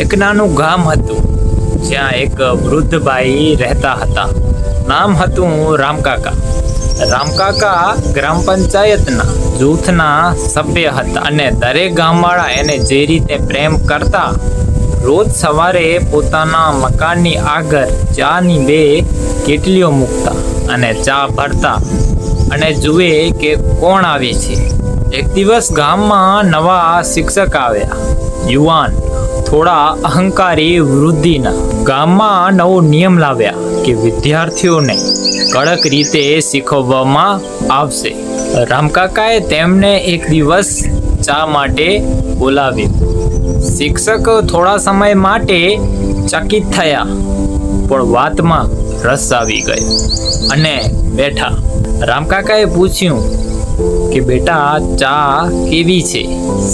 એક નાનું ગામ હતું, જ્યાં એક વૃદ્ધ બાઈ રહેતા હતા. નામ હતું રામકાકા. રામકાકા ગ્રામ પંચાયતના જૂથના સભ્ય હતા અને દરેક ગામવાળા એને જે રીતે પ્રેમ કરતા, રોજ સવારે પોતાના મકાનની આગળ ચાની બે કેટલીઓ મૂકતા અને ચા ભરતા અને જુએ કે કોણ આવે છે. એક દિવસ ગામમાં નવા શિક્ષક આવ્યા. યુવાન થોડા અહંકારી વૃદ્ધિના ગામમાં નવો નિયમ લાવ્યા કે વિદ્યાર્થીઓને કડક રીતે શીખવવામાં આવશે. રામકાકાએ તેમને એક દિવસ ચા માટે બોલાવ્યું. શિક્ષક થોડા સમય માટે ચકિત થયા, પણ વાતમાં રસ આવી ગયો અને બેઠા. રામકાકાએ પૂછ્યું કે બેટા ચા કેવી છે?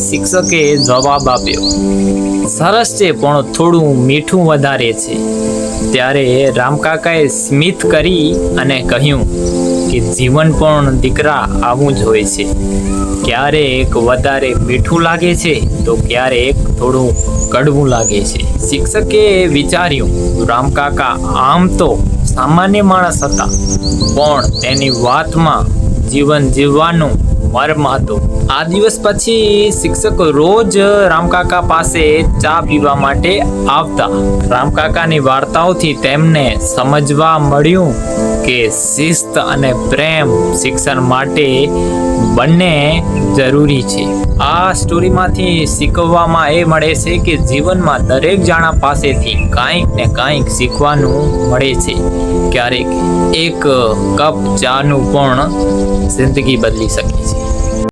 શિક્ષકે જવાબ આપ્યો, સરસ છે, પણ થોડું મીઠું વધારે છે. ત્યારે રામકાકાએ સ્મિત કરી અને કહ્યું કે, જીવન પણ દીકરા આવું જ હોય છે. ક્યારેક વધારે મીઠું લાગે છે, તો ક્યારેક થોડું કડવું લાગે છે. શિક્ષકે વિચાર્યું, રામકાકા આમ તો સામાન્ય માણસ હતા, પણ તેની વાતમાં જીવન જીવવાનું મર્મ હતો આ દિવસ પછી શિક્ષક રોજ રામકાકા પાસે ચા પીવા માટે આવતા. રામકાકાની વાર્તાઓથી તેમને સમજવા મળ્યું. કે શિસ્ત અને પ્રેમ શિક્ષણ માટે બંને જરૂરી છે. આ સ્ટોરીમાંથી શીખવવામાં એ મળે છે કે જીવનમાં દરેક જાણા પાસેથી કાંઈક ને કાંઈક શીખવાનું મળે છે. ક્યારેક એક કપ ચાનું પણ જિંદગી બદલી શકે છે.